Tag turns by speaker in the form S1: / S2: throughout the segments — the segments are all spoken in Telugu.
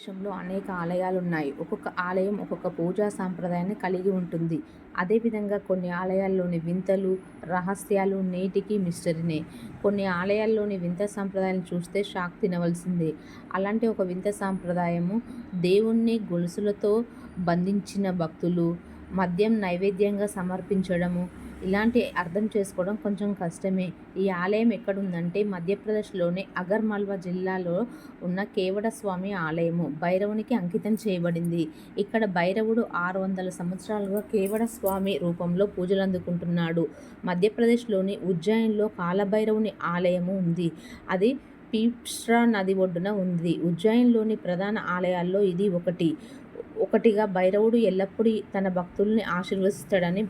S1: దేశంలో అనేక ఆలయాలు ఉన్నాయి. ఒక్కొక్క ఆలయం ఒక్కొక్క పూజా సాంప్రదాయాన్ని కలిగి ఉంటుంది. అదేవిధంగా కొన్ని ఆలయాల్లోని వింతలు, రహస్యాలు నేటికి మిస్టరీనే. కొన్ని ఆలయాల్లోని వింత సాంప్రదాయాలను చూస్తే షాక్ తినవలసిందే. అలాంటి ఒక వింత సాంప్రదాయము దేవుణ్ణి గొలుసులతో బంధించిన భక్తులు మద్యం నైవేద్యంగా సమర్పించడము. ఇలాంటి అర్థం చేసుకోవడం కొంచెం కష్టమే. ఈ ఆలయం ఎక్కడుందంటే మధ్యప్రదేశ్లోని అగర్మల్వా జిల్లాలో ఉన్న కేవడస్వామి ఆలయము. భైరవునికి అంకితం చేయబడింది. ఇక్కడ భైరవుడు ఆరు వందల సంవత్సరాలుగా కేవడ స్వామి రూపంలో పూజలు అందుకుంటున్నాడు మధ్యప్రదేశ్లోని ఉజ్జయిన్లో కాలభైరవుని ఆలయము ఉంది. అది పీప్సా నది ఒడ్డున ఉంది. ఉజ్జయిన్లోని ప్రధాన ఆలయాల్లో ఇది ఒకటి. ఒకటిగా భైరవుడు ఎల్లప్పుడూ తన భక్తుల్ని ఆశీర్వదిస్తాడని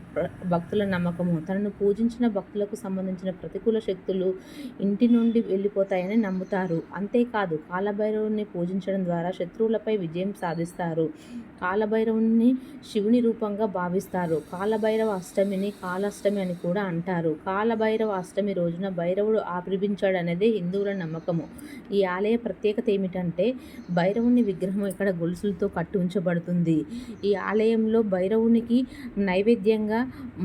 S1: భక్తుల నమ్మకము. తనను పూజించిన భక్తులకు సంబంధించిన ప్రతికూల శక్తులు ఇంటి నుండి వెళ్ళిపోతాయని నమ్ముతారు. అంతేకాదు కాలభైరవుని పూజించడం ద్వారా శత్రువులపై విజయం సాధిస్తారు. కాలభైరవుని శివుని రూపంగా భావిస్తారు. కాలభైరవ అష్టమిని కాలాష్టమి అని కూడా అంటారు. కాలభైరవ అష్టమి రోజున భైరవుడు ఆవిర్భించాడనేది హిందువుల నమ్మకము. ఈ ఆలయ ప్రత్యేకత ఏమిటంటే భైరవుని విగ్రహం ఇక్కడ గొలుసులతో కట్టి ఉంచబడుతుంది. ఈ ఆలయంలో భైరవునికి నైవేద్యంగా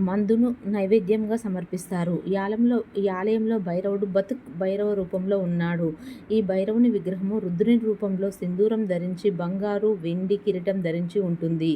S1: మందును నైవేద్యంగా సమర్పిస్తారు. ఈ ఆలయంలో ఈ ఆలయంలో భైరవుడు బతుక్ భైరవ రూపంలో ఉన్నాడు. ఈ భైరవుని విగ్రహము రుద్రుని రూపంలో సింధూరం ధరించి బంగారు, వెండి కిరీటం ధరించి ఉంటుంది.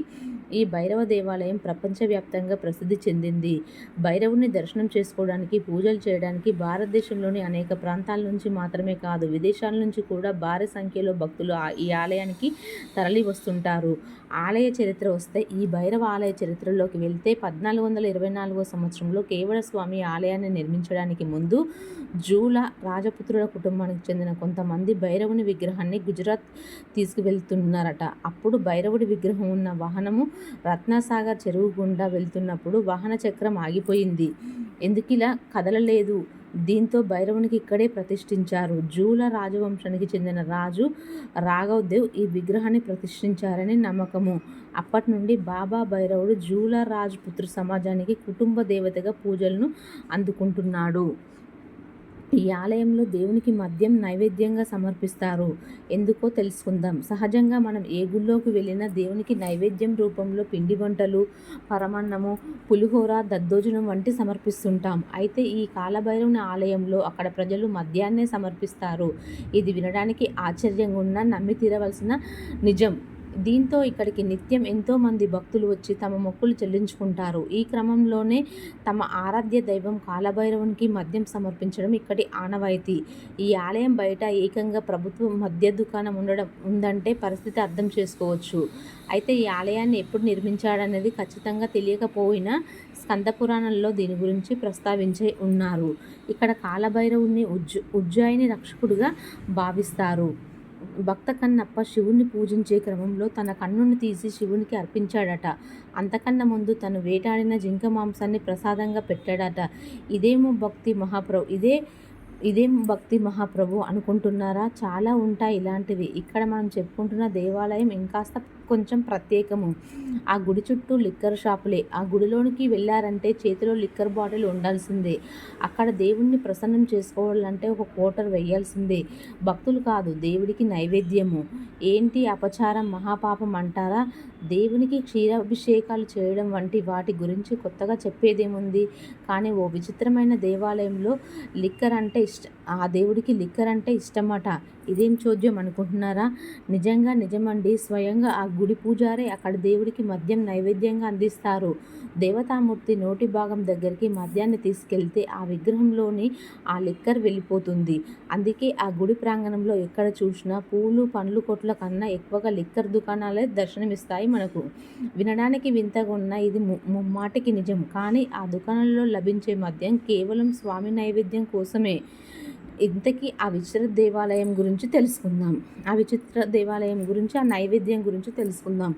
S1: ఈ భైరవ దేవాలయం ప్రపంచవ్యాప్తంగా ప్రసిద్ధి చెందింది. భైరవుని దర్శనం చేసుకోవడానికి, పూజలు చేయడానికి భారతదేశంలోని అనేక ప్రాంతాల నుంచి మాత్రమే కాదు విదేశాల నుంచి కూడా భారీ సంఖ్యలో భక్తులు ఈ ఆలయానికి తరలి వస్తుంటారు ఆలయ చరిత్ర వస్తే ఈ భైరవ ఆలయ చరిత్రలోకి వెళితే పద్నాలుగు వందల ఇరవై నాలుగో సంవత్సరంలో కేవలస్వామి ఆలయాన్ని నిర్మించడానికి ముందు జూల రాజపుత్రుల కుటుంబానికి చెందిన కొంతమంది భైరవుని విగ్రహాన్ని గుజరాత్ తీసుకువెళ్తున్నారట అప్పుడు భైరవుడి విగ్రహం ఉన్న వాహనము రత్నసాగర్ చెరువు గుండా వెళ్తున్నప్పుడు వాహన చక్రం ఆగిపోయింది. ఎందుకు ఇలా కదలలేదు? దీంతో భైరవునికి ఇక్కడే ప్రతిష్ఠించారు. జూల రాజవంశానికి చెందిన రాజు రాఘవదేవ్ ఈ విగ్రహాన్ని ప్రతిష్ఠించారని నమ్మకము. అప్పటి నుండి బాబా భైరవుడు జూల రాజ్పుత్ సమాజానికి కుటుంబ దేవతగా పూజలను అందుకుంటున్నాడు. ఈ ఆలయంలో దేవునికి మద్యం నైవేద్యంగా సమర్పిస్తారు. ఎందుకో తెలుసుకుందాం. సహజంగా మనం ఏ గుళ్ళోకి వెళ్ళినా దేవునికి నైవేద్యం రూపంలో పిండి వంటలు, పరమాన్నము, పులిహోర, దద్దోజనం వంటి సమర్పిస్తుంటాం. అయితే ఈ కాలభైరవుని ఆలయంలో అక్కడ ప్రజలు మద్యాన్నే సమర్పిస్తారు. ఇది వినడానికి ఆశ్చర్యంగున్నా నమ్మి తీరవలసిన నిజం. దీంతో ఇక్కడికి నిత్యం ఎంతోమంది భక్తులు వచ్చి తమ మొక్కులు చెల్లించుకుంటారు. ఈ క్రమంలోనే తమ ఆరాధ్య దైవం కాలభైరవునికి మద్యం సమర్పించడం ఇక్కడి ఆనవాయితీ. ఈ ఆలయం బయట ఏకంగా ప్రభుత్వ మద్య దుకాణం ఉండడం ఉందంటే పరిస్థితి అర్థం చేసుకోవచ్చు. అయితే ఈ ఆలయాన్ని ఎప్పుడు నిర్మించాడనేది ఖచ్చితంగా తెలియకపోయినా స్కందపురాణంలో దీని గురించి ప్రస్తావించే ఉన్నారు. ఇక్కడ కాలభైరవుని ఉజ్జ ఉజ్జాయిని రక్షకుడిగా భావిస్తారు. భక్త కన్నప్ప శివుణ్ణి పూజించే క్రమంలో తన కన్నును తీసి శివునికి అర్పించాడట. అంతకన్నా ముందు తను వేటాడిన జింక మాంసాన్ని ప్రసాదంగా పెట్టాడట. ఇదేమో భక్తి మహాప్రభు ఇదే ఇదేం భక్తి మహాప్రభు అనుకుంటున్నారా? చాలా ఉంటాయి ఇలాంటివి. ఇక్కడ మనం చెప్పుకుంటున్న దేవాలయం ఇంకాస్త కొంచెం ప్రత్యేకము. ఆ గుడి చుట్టూ లిక్కర్ షాపులే. ఆ గుడిలోనికి వెళ్ళారంటే చేతిలో లిక్కర్ బాటిల్ ఉండాల్సిందే. అక్కడ దేవుణ్ణి ప్రసన్నం చేసుకోవాలంటే ఒక క్వార్టర్ వేయాల్సిందే భక్తులు కాదు దేవుడికి నైవేద్యము. ఏంటి అపచారం మహాపాపం అంటారా? దేవునికి క్షీరాభిషేకాలు చేయడం వంటి వాటి గురించి కొత్తగా చెప్పేదేముంది? కానీ ఓ విచిత్రమైన దేవాలయంలో లిక్కర్ అంటే ఇష్ట ఆ దేవుడికి లిక్కర్ అంటే ఇష్టమట. ఇదేం చోద్యం అనుకుంటున్నారా? నిజంగా నిజమండి స్వయంగా ఆ గుడి పూజారే అక్కడ దేవుడికి మద్యం నైవేద్యంగా అందిస్తారు. దేవతామూర్తి నోటి భాగం దగ్గరికి మద్యాన్ని తీసుకెళ్తే ఆ విగ్రహంలోని ఆ లిక్కర్ వెళ్ళిపోతుంది అందుకే ఆ గుడి ప్రాంగణంలో ఎక్కడ చూసినా పూలు, పండ్ల కొట్ల కన్నా ఎక్కువగా లిక్కర్ దుకాణాలే దర్శనమిస్తాయి మనకు. వినడానికి వింతగా ఉన్న ఇది ముమ్మాటికి నిజం. కానీ ఆ దుకాణంలో లభించే మద్యం కేవలం స్వామి నైవేద్యం కోసమే. ఇంతకీ ఆ విచిత్ర దేవాలయం గురించి తెలుసుకుందాం. ఆ విచిత్ర దేవాలయం గురించి, ఆ నైవేద్యం గురించి తెలుసుకుందాం.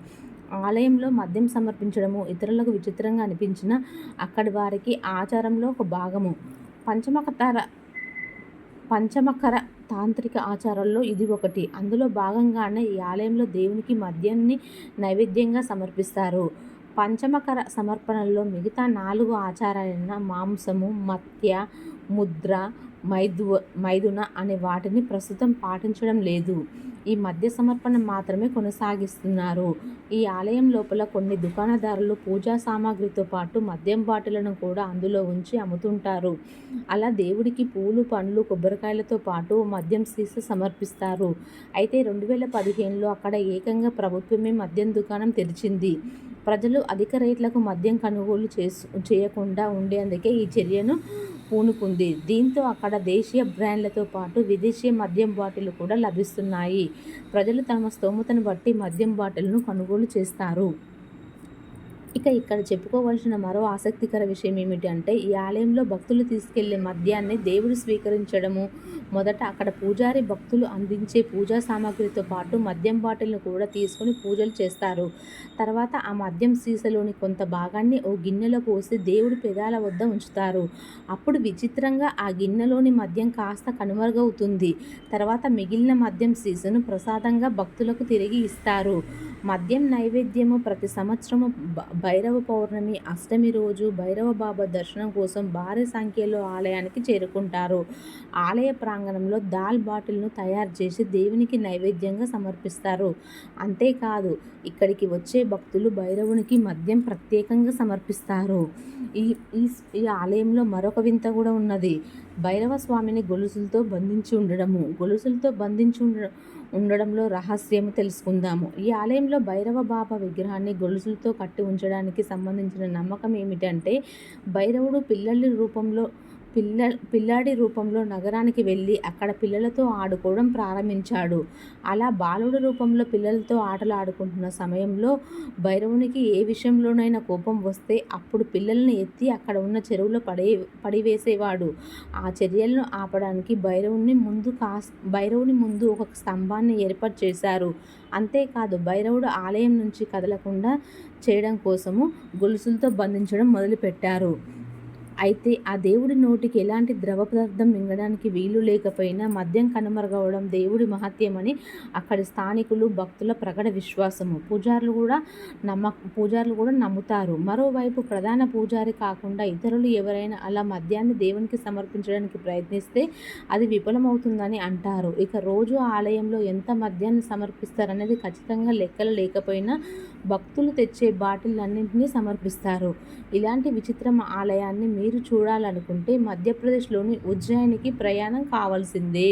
S1: ఆలయంలో మద్యం సమర్పించడము ఇతరులకు విచిత్రంగా అనిపించిన అక్కడి వారికి ఆచారంలో ఒక భాగము. పంచమకర పంచమకర తాంత్రిక ఆచారాల్లో ఇది ఒకటి. అందులో భాగంగానే ఈ ఆలయంలో దేవునికి మద్యాన్ని నైవేద్యంగా సమర్పిస్తారు. పంచమకర సమర్పణల్లో మిగతా నాలుగు ఆచారాలైన మాంసము, మత్య, ముద్ర, మైదు మైదున అనే వాటిని ప్రస్తుతం పాటించడం లేదు. ఈ మద్య సమర్పణ మాత్రమే కొనసాగిస్తున్నారు. ఈ ఆలయం లోపల కొన్ని దుకాణదారులు పూజా సామాగ్రితో పాటు మద్యం బాటిలను కూడా అందులో ఉంచి అమ్ముతుంటారు. అలా దేవుడికి పూలు పండ్లు కొబ్బరికాయలతో పాటు మద్యం సీస సమర్పిస్తారు. అయితే రెండు వేల పదిహేనులో అక్కడ ఏకంగా ప్రభుత్వమే మద్యం దుకాణం తెరిచింది. ప్రజలు అధిక రేట్లకు మద్యం కొనుగోలు చేసు చేయకుండా ఉండేందుకే ఈ చర్యను పూనుకుంది. దీంతో అక్కడ దేశీయ బ్రాండ్లతో పాటు విదేశీ మద్యం బాటిల్లు కూడా లభిస్తున్నాయి. ప్రజలు తమ స్తోమతను బట్టి మద్యం బాటిల్ను కొనుగోలు చేస్తారు. ఇక ఇక్కడ చెప్పుకోవాల్సిన మరో ఆసక్తికర విషయం ఏమిటి అంటే ఈ ఆలయంలో భక్తులు తీసుకెళ్ళే మద్యాన్ని దేవుడు స్వీకరించడము మొదట అక్కడ పూజారి భక్తులు అందించే పూజా సామాగ్రితో పాటు మద్యం బాటిల్ను కూడా తీసుకొని పూజలు చేస్తారు. తర్వాత ఆ మద్యం సీసలోని కొంత భాగాన్ని ఓ గిన్నెలో పోసి దేవుడి పెదాల వద్ద ఉంచుతారు. అప్పుడు విచిత్రంగా ఆ గిన్నెలోని మద్యం కాస్త కనుమరుగవుతుంది. తర్వాత మిగిలిన మద్యం సీసను ప్రసాదంగా భక్తులకు తిరిగి ఇస్తారు. మద్యం నైవేద్యము ప్రతి సంవత్సరము భైరవ పౌర్ణమి అష్టమి రోజు భైరవ బాబా దర్శనం కోసం భారీ సంఖ్యలో ఆలయానికి చేరుకుంటారు. ఆలయ ప్రాంగణంలో దాల్ బాటిల్ను తయారు చేసి దేవునికి నైవేద్యంగా సమర్పిస్తారు. అంతేకాదు ఇక్కడికి వచ్చే భక్తులు భైరవునికి మద్యం ప్రత్యేకంగా సమర్పిస్తారు. ఈ ఈ ఈ ఆలయంలో మరొక వింత కూడా ఉన్నది. భైరవ స్వామిని గొలుసులతో బంధించి ఉండడము. గొలుసులతో బంధించి ఉండడం ఉండడంలో రహస్యము తెలుసుకుందాము. ఈ ఆలయంలో భైరవ బాబా విగ్రహాన్ని గొలుసులతో కట్టి ఉంచడానికి సంబంధించిన నమ్మకం ఏమిటంటే భైరవుడు పిల్లల రూపంలో పిల్ల పిల్లాడి రూపంలో నగరానికి వెళ్ళి అక్కడ పిల్లలతో ఆడుకోవడం ప్రారంభించాడు. అలా బాలుడు రూపంలో పిల్లలతో ఆటలు ఆడుకుంటున్న సమయంలో భైరవునికి ఏ విషయంలోనైనా కోపం వస్తే అప్పుడు పిల్లల్ని ఎత్తి అక్కడ ఉన్న చెరువులో పడే పడివేసేవాడు. ఆ చర్యలను ఆపడానికి భైరవుని ముందు కాస్ భైరవుని ముందు ఒక స్తంభాన్ని ఏర్పాటు చేశారు. అంతేకాదు భైరవుడు ఆలయం నుంచి కదలకుండా చేయడం కోసము గొలుసులతో బంధించడం మొదలుపెట్టారు. అయితే ఆ దేవుడి నోటికి ఎలాంటి ద్రవ పదార్థం మింగడానికి వీలు లేకపోయినా మద్యం కనుమరుగవడం దేవుడి మహత్యమని అక్కడి స్థానికులు భక్తుల ప్రకట విశ్వాసము. పూజారులు కూడా నమ్మ పూజారులు కూడా నమ్ముతారు. మరోవైపు ప్రధాన పూజారి కాకుండా ఇతరులు ఎవరైనా అలా మద్యాన్ని దేవునికి సమర్పించడానికి ప్రయత్నిస్తే అది విఫలమవుతుందని అంటారు. ఇక రోజు ఆలయంలో ఎంత మద్యాన్ని సమర్పిస్తారనేది ఖచ్చితంగా లెక్కలు లేకపోయినా భక్తులు తెచ్చే బాటిల్ సమర్పిస్తారు. ఇలాంటి విచిత్రం ఆలయాన్ని మీరు చూడాలనుకుంటే మధ్యప్రదేశ్లోని ఉజ్జయినికి ప్రయాణం కావాల్సిందే.